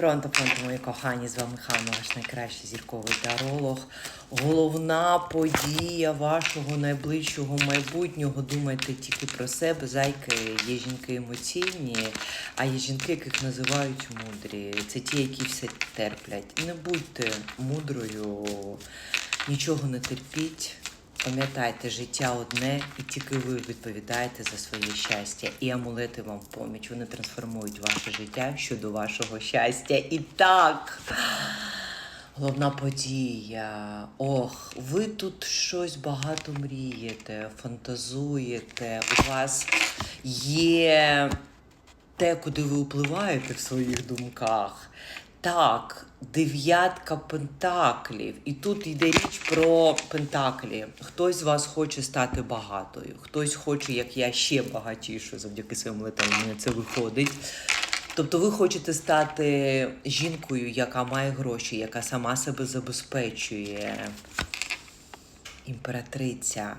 Пронто, пронто, мої кохані, з вами Ханна, ваш найкращий зірковий таролог. Головна подія вашого найближчого майбутнього. Думайте тільки про себе. Зайки є жінки емоційні, а є жінки, яких називають мудрі. Це ті, які все терплять. Не будьте мудрою, нічого не терпіть. Пам'ятайте, життя одне, і тільки ви відповідаєте за своє щастя. І амулети вам поміч. Вони трансформують ваше життя щодо вашого щастя. І так. Головна подія. Ох, ви тут щось багато мрієте, фантазуєте. У вас є те, куди ви впливаєте в своїх думках. Так, дев'ятка пентаклів. І тут йде річ про пентаклі. Хтось з вас хоче стати багатою, хтось хоче, як я, ще багатішу завдяки своєму летам. Це виходить. Тобто ви хочете стати жінкою, яка має гроші, яка сама себе забезпечує. Імператриця.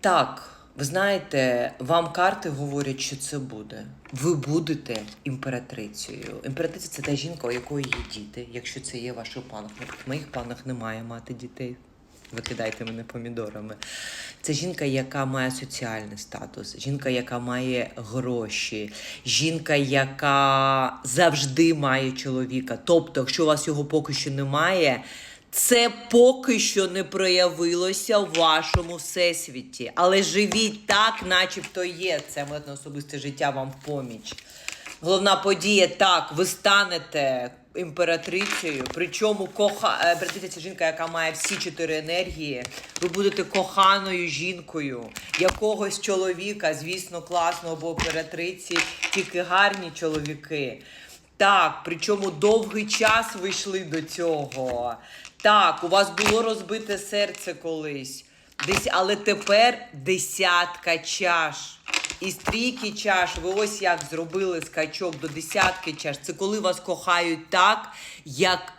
Так, ви знаєте, вам карти говорять, що це буде. Ви будете імператрицею. Імператриця це та жінка, у якої є діти, якщо це є в ваших. В моїх планах немає мати дітей. Викидайте мене помідорами. Це жінка, яка має соціальний статус, жінка, яка має гроші, жінка, яка завжди має чоловіка. Тобто, якщо у вас його поки що немає, це поки що не проявилося в вашому всесвіті. Але живіть так, начебто є. Це моє особисте життя вам в поміч. Головна подія так, ви станете імператрицею. Причому коха... е, імператриця жінка, яка має всі чотири енергії. Ви будете коханою жінкою якогось чоловіка, звісно, класного, бо імператриці тільки гарні чоловіки. Так, причому довгий час ви йшли до цього. Так, у вас було розбите серце колись. Десь, але тепер десятка чаш. І стрійки чаш, ви ось як зробили скачок до десятки чаш. Це коли вас кохають так, як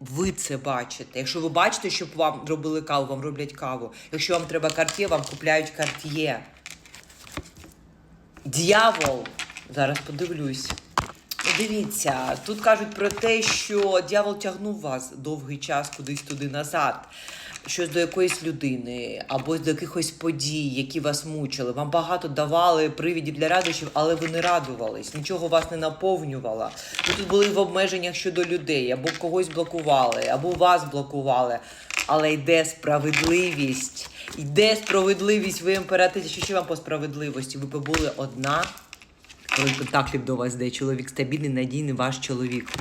ви це бачите. Якщо ви бачите, щоб вам робили каву, вам роблять каву. Якщо вам треба карт'є, вам купляють карт'є. Д'явол. Зараз подивлюсь. Дивіться, тут кажуть про те, що дьявол тягнув вас довгий час кудись туди назад. Щось до якоїсь людини або до якихось подій, які вас мучили. Вам багато давали привідів для радощів, але ви не радувались, нічого вас не наповнювало. Ви тут були в обмеженнях щодо людей, або когось блокували, або вас блокували. Але йде справедливість. Йде справедливість, ви імператриця. Що ще вам по справедливості? Ви побули одна. Король контактів до вас, де чоловік стабільний, надійний ваш чоловік.